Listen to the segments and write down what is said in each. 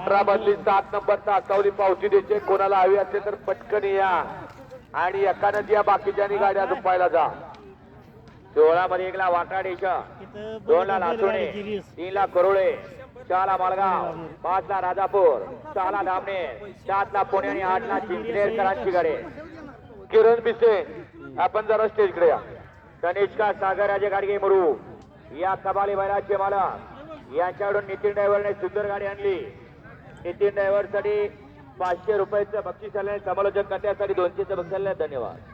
अठरा बदली सात नंबरचा असावली पावती द्यायचे. कोणाला हवी असेल तर पटकन या. आणि एकानं द्या बाकीच्यानी गाड्या झुपायला जा. सोळा मध्ये एकला वाटाडेच्या दोन ला लासुणे तीन ला करोळे. चार ला मालगाव पाच ला राजापूर. सहा ला धामणे. सात ला पुणे आणि आठ ला चिंचनेरकरांची गाडी. किरण बिसे आपण जरा स्टेजकडे या. कनिष्का सागराचे गाडगे मुरू या कबाली बैराचे मालक. यांच्याकडून नितीन ड्रायव्हरने सुंदर गाडी आणली. नितीन ड्रायव्हरसाठी पाचशे रुपयाचं बक्षीस आल्याने समालोचन करण्यासाठी दोनशेचं बक्षीस आलं धन्यवाद.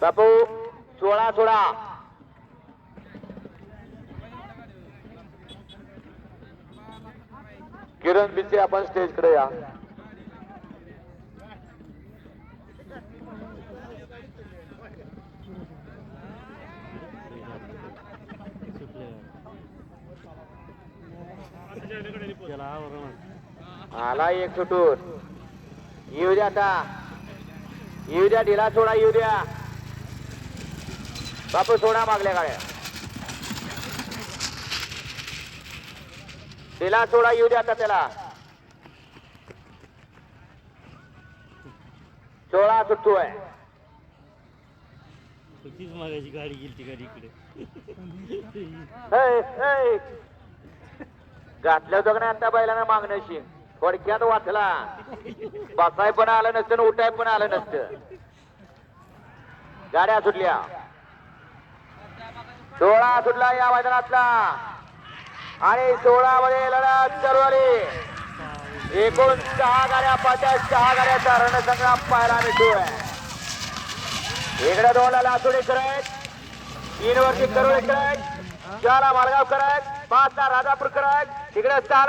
बापू सोळा सोळा किरण बिचे आपण स्टेजकडे या. आला एक सुटून. येऊ द्या आता. येऊ द्या ढिला सोडा येऊ द्या. बापू सोडा मागल्या गाड्या. ढिला सोडा येऊ द्या आता त्याला. सोळा सुटतोय तीच मागायची गाडी गेली गाडी इकडे. घातलं होतं का नाही आता बैलानं मागण्याशी? थोडक्यात वाचला. बसाय पण आलं नसतं उठाय पण आलं नसतं. गाड्या सुटल्या. सोळा सुटला या मैदानातला. आणि सोळा मध्ये लढत चालू आली एकूण सहा गाड्या पाच सहा गाड्याचा रणसंग्राम पाहायला मिळतोय. इकडे दोनला लासुडे करत. तीन वरती करुळे करत. चारला मालगाव करत पाचला राजापूर करत. तिकडे सहा